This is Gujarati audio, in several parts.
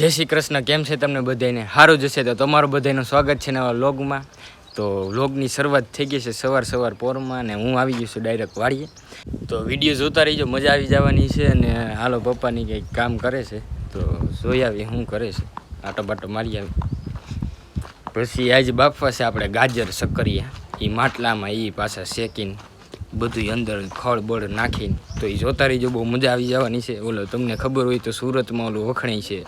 જય શ્રી કૃષ્ણ, કેમ છે તમને બધાને સારું જશે તો તમારું બધાનું સ્વાગત છે નવા લોગમાં તો લોગની શરૂઆત થઈ ગઈ છે સવાર સવાર પોરમાં અને હું આવી ગયો છું ડાયરેક્ટ વાળીએ તો વીડિયો જોતા રહીજો, મજા આવી જવાની છે અને હાલો પપ્પાની કંઈક કામ કરે છે. તો જોઈ આવી, શું કરે છે. આટો બાટો મારી આવી. પછી આજે બાફવા છે આપણે ગાજર સક્કરિયા. એ માટલામાં એ પાછા શેકીને બધું અંદર ખળ બળ નાખીને તો એ જોતા રહીજો, બહુ મજા આવી જવાની છે. ઓલો તમને ખબર હોય તો સુરતમાં ઓલું વખણાય છે.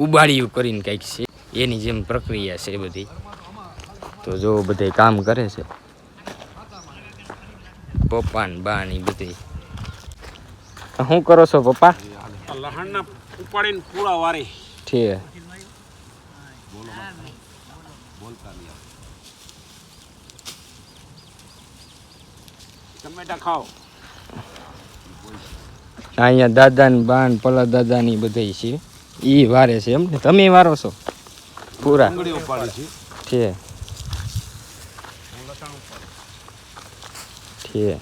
ઉબાડિયું કરીને કંઈક છે. એની જેમ પ્રક્રિયા છે બધી. તો જો બધે કામ કરે છે. પપ્પા ને બા ની બધી. શું કરો છો પપ્પા? લહણના ઉપાડીને પૂરા વારે. છે. ટમેટા ખાઓ. અહીંયા દાદા ને બાન પલા દાદા ની બધા છે. ઈ વારે છે એમ ને? તમે વારો છો? પૂરા. ડુંગળી ઉપાડી છે. છે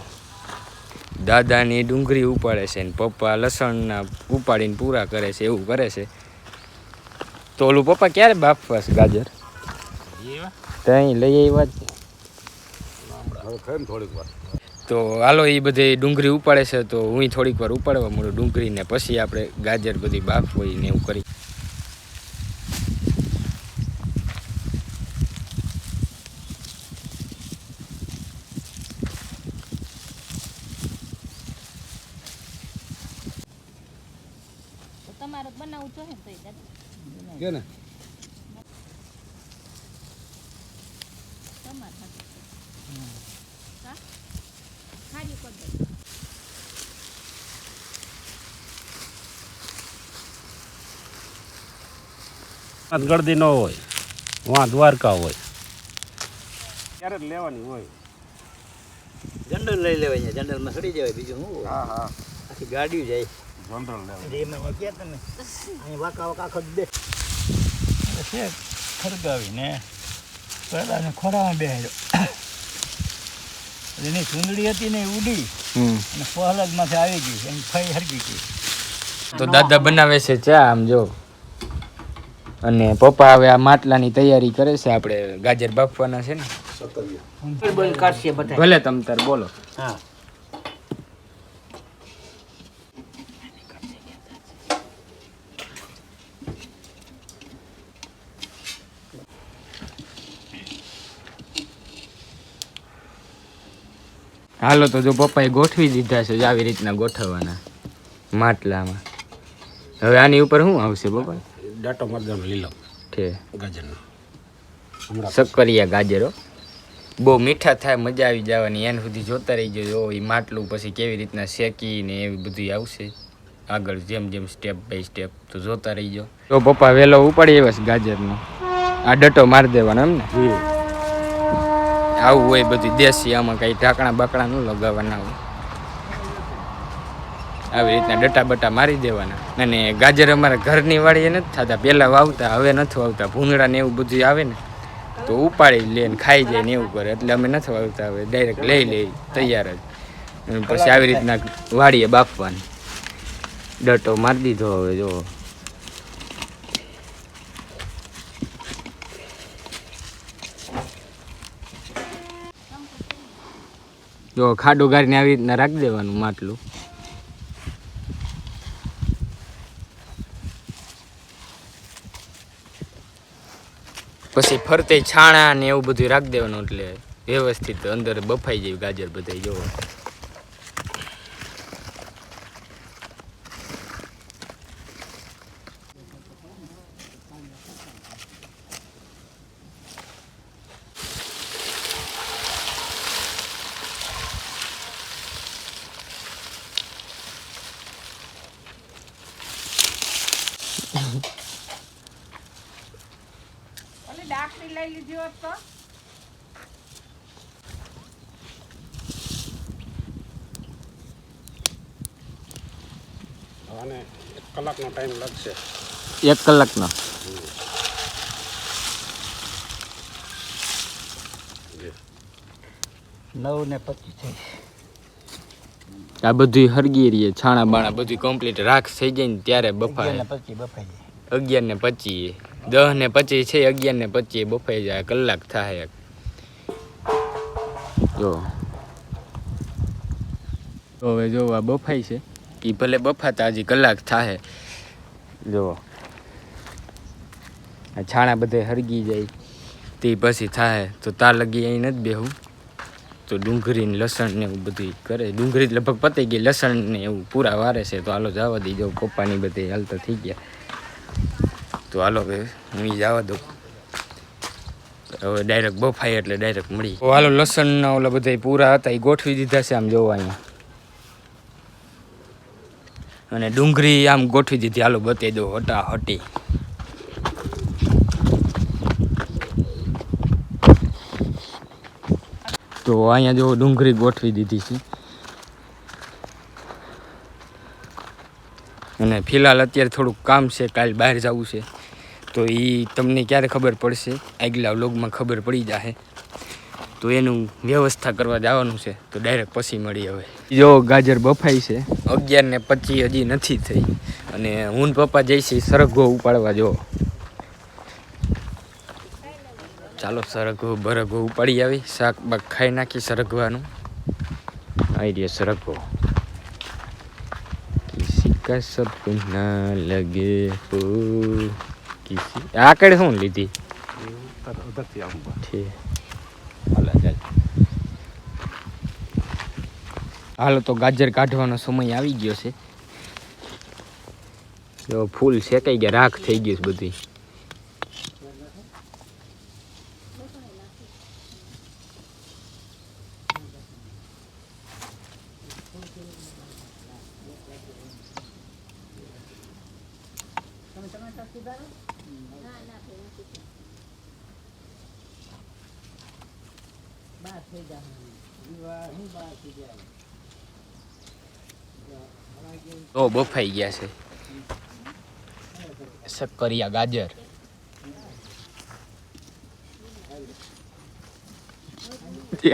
દાદાની ડુંગળી ઉપાડે છે ને પપ્પા લસણના ઉપાડીને પૂરા કરે છે એવું કરે છે. તો ઓલું પપ્પા ક્યારે બાફવા છે ગાજર? ત્યાં લઈ આવ્યા જ. થોડીક વાર. તો હાલો એ બધી ડુંગળી ઉપાડે છે તો હું થોડીક વાર ઉપાડવા મળું ડુંગળીને પછી આપણે ગાજર બધી બાફ હોય ને એવું કરી. તો તમારે બનાવવું જોઈએ ને તો દાદા. કે ને? તમારે છે. કા? કરી દો. ગળદી ન હોય વાં દ્વારકા હોય ક્યારે જ લેવાની હોય જનરલ લઈ લેવાય જનરલ જનરલમાં સડી જવાય બીજું શું હા હા આખી ગાડીઓ જાય જનરલ લેવાય એમાં ક્યાં તમે અહીં વાંકા વાંકા આખો દે છે ખરગાવીને પહેલાં ખોરામાં બેહાડ્યો એની ચૂંદડી હતી ને ઉડી. હમ. અને પહલગમાંથી આવી ગઈ એની ફઈ હરગી ગઈ. તો દાદા બનાવે છે ચા આમ જો. અને પપ્પા હવે આ માટલાની તૈયારી કરે છે આપણે ગાજર બાફવાના છે ને. ભલે તમ તાર બોલો. હા. હાલો તો જો પપ્પાએ ગોઠવી દીધા છે આવી રીતના ગોઠવવાના માટલામાં. હવે આની ઉપર શું આવશે પપ્પા? ડાટો મરદાનો લીલો. છે ગાજરનો. સક્કરિયા ગાજરો બહુ મીઠા થાય મજા આવી જવાની. એન સુધી જોતા રહી જો એ માટલું પછી કેવી રીતના શેકીને એવી બધું આવશે. આગળ જેમ જેમ સ્ટેપ બાય સ્ટેપ તો જોતા રહીજો. તો પપ્પા વહેલો ઉપાડી એવા છે ગાજરનો. આ ડટો મારી દેવાનો એમ ને. આવું હોય બધું દેશી, આમાં કઈ ઢાંકણા બાકડા ન લગાવવાના હોય. આવી રીતના ડટા બટા મારી દેવાના. અને ગાજર અમારા ઘરની વાડીએ નથી થતા. પહેલાં વાવતા, હવે નથી વાવતા. ભૂંગળા ને એવું બધું આવે ને, તો ઉપાડી લે ને ખાઈ જાય ને એવું કરે. એટલે અમે નથી વાવતા હવે. ડાયરેક્ટ લઈ લઈ તૈયાર જ. પછી આવી રીતના વાડીએ બાફવાની. ડટો મારી દીધો હવે જો જો ખાડો ગાળીને આવી રીતના રાખી દેવાનું માટલું. પછી ફરતે છાણા ને એવું બધું રાખી દેવાનું એટલે વ્યવસ્થિત અંદર બફાઈ જાય, ગાજર બધા, જો. લીધી હોત તો એક કલાકનો ટાઈમ લાગશે. એક કલાકનો. નવ ને પચીસ થઈ આ બધી હરગી છાણા બાણા બધું કમ્પ્લીટ રાખ થઈ જાય ને ત્યારે અગિયાર બફાય બફાઈ જાય. અગિયાર ને પચીસ. દસ ને પચીસ છે અગિયાર ને પચીસ બફાઈ જાય કલાક થાય એક. જો. તો હવે જો આ બફાઈ છે. એ ભલે બફાતા હજી કલાક થાય જો. આ છાણા બધે હરગી જાય. તે પછી થાય તો તાર લગી અહીં નથી બેહું. તો ડુંગળી ને લસણ ને એવું બધું કરે. ડુંગળી લગભગ પતી ગઈ લસણ ને એવું પૂરા વારે છે. તો હાલો જવા દીજો. પપ્પાની બધી હાલતા થઈ ગયા. તો હાલો ભાઈ હું જવા દઉં. હવે ડાયરેક્ટ બફાય એટલે ડાયરેક્ટ મળી હાલો લસણના ઓલા બધા પૂરા હતા એ ગોઠવી દીધા છે આમ જોવા અહીંયા. અને ડુંગળી આમ ગોઠવી દીધી. હાલો બતાવી દો હટા હટી તો અહીંયા જો ડુંગળી ગોઠવી દીધી છે. અને ફિલહાલ અત્યારે થોડુંક કામ છે, કાલ બહાર જવું છે. તો એ તમને ક્યારે ખબર પડશે? આગલા વ્લોગમાં ખબર પડી જશે તો એનું વ્યવસ્થા કરવા જવાનું છે. તો ડાયરેક્ટ પછી મળી હવે. જો ગાજર બફાઈ છે. અગિયાર ને પચીસ હજી નથી થઈ. અને હું પપ્પા જઈશ સરગો ઉપાડવા જો. ચાલો સરગો બરગો ઉપાડી આવી. શાક બાક ખાઈ નાખી સરગવાનું. આવી રહ્યો સરગો કિસી કા સપના લગે હો કિસી આ આકડે શું લીધી? ઉધરથી આવું ઠીક. હાલો હાલો, તો ગાજર કાઢવાનો સમય આવી ગયો છે. જો ફૂલ શેકાઈ ગયા, રાખ થઈ ગયું છે બધી. તો બફાઈ ગયા છે. શક્કરિયા ગાજર.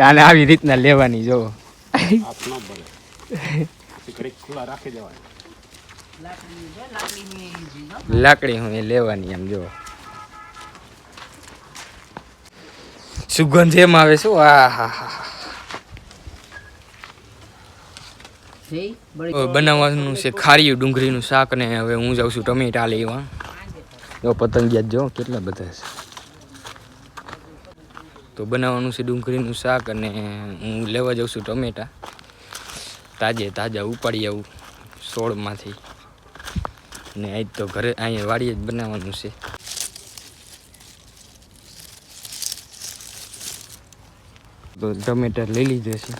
આને આવી રીતના લેવાની જો. ખુલ્લા રાખી દેવાય લાકડી હું એ લેવાની એમ જો. સુગંધ એમ આવે શું આ હા હા બનાવવાનું છે ખારીયું ડુંગળીનું શાક ને હવે હું જાઉં છું ટમેટા લેવા. જો પતંગિયા જ જો કેટલા બધા છે. તો બનાવવાનું છે ડુંગળીનું શાક અને હું લેવા જાઉં છું ટમેટા. તાજે તાજા ઉપાડી આવું સોળમાંથી. ને આજ તો ઘરે અહીંયા વાડીએ જ બનાવવાનું છે. તો ટમેટર લઈ લીધા છે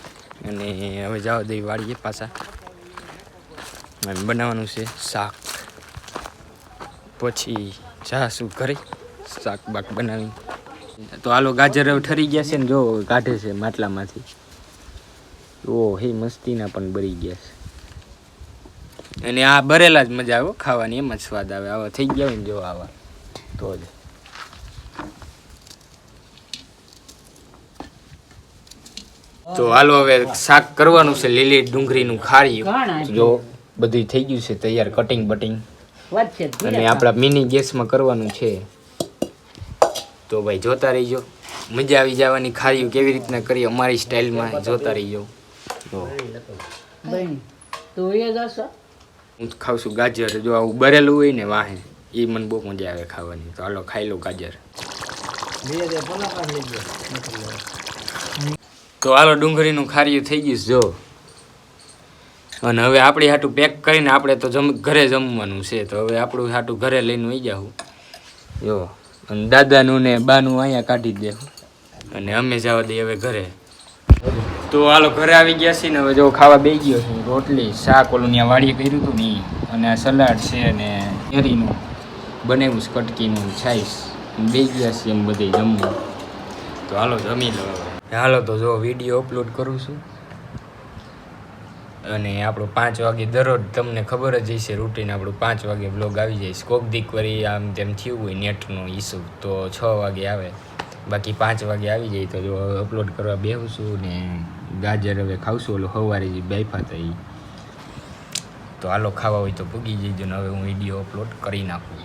અને હવે જાવ દઈ વાળીએ પાછા. બનાવવાનું છે શાક. પછી જાશું ઘરે શાક બાક બનાવી તો આલો ગાજર ઠરી ગયા છે ને જો કાઢે છે માટલામાંથી. ઓ હે, મસ્તીના પણ બળી ગયા છે. અને આ બરેલા જ મજા આવે ખાવાની એમ જ સ્વાદ આવે. આવા થઈ ગયા હોય ને જો આવા. તો જ. તો હાલો હવે શાક કરવાનું છે લીલી ડુંગળીનું ખારીયું જો બધું થઈ ગયું છે તૈયાર કટિંગ બટિંગ અને આપણા મિની ગેસમાં કરવાનું છે. તો ભાઈ જોતા રહીજો. મજા આવી જવાની ખારીયું કેવી રીતના કરી અમારી સ્ટાઇલમાં જોતા રહીજો. તો. હું ખાઉં છું ગાજર. જો આવું બરેલું હોય ને વાહે એ મને બહુ મજા આવે ખાવાની. તો હાલો, ખાઈ લો ગાજર. તો હાલો, ડુંગળીનું ખારીયું થઈ ગયું જો. અને હવે આપણી હાટું પેક કરીને આપણે તો જમ, ઘરે જમવાનું છે. તો હવે આપણું હાટું ઘરે લઈને વહી જાઉં જો, અને દાદાનું ને બાનું અહીંયા કાઢી દે અને અમે જવા દઈએ હવે ઘરે. તો હાલો ઘરે આવી ગયા છીએ ને હવે જો ખાવા બે ગયો છું. રોટલી, શાક, ઓલું ત્યાં વાડીએ કર્યું હતું ને અને આ સલાડ છે અને કેરીનું, બનાવ્યું છે કટકીનું છાઈસ બે ગયા છીએ એમ બધે જમવું. તો હાલો જમી લો હાલો તો જો વીડિયો અપલોડ કરું છું. અને આપણો પાંચ વાગે દરરોજ તમને ખબર જ હશે રૂટીન આપણું પાંચ વાગે બ્લોગ આવી જાય. કોક દીક વળી આમ તેમ થયું હોય નેટનો ઇસ્યુ તો છ વાગે આવે. બાકી પાંચ વાગે આવી જાય તો જો અપલોડ કરવા બેહું છું ને ગાજર હવે ખાવશું, ઓલો સવારે જે બેફા હતા એ તો હાલો ખાવા હોય તો પૂગી જઈજો ને હવે હું વીડિયો અપલોડ કરી નાખું.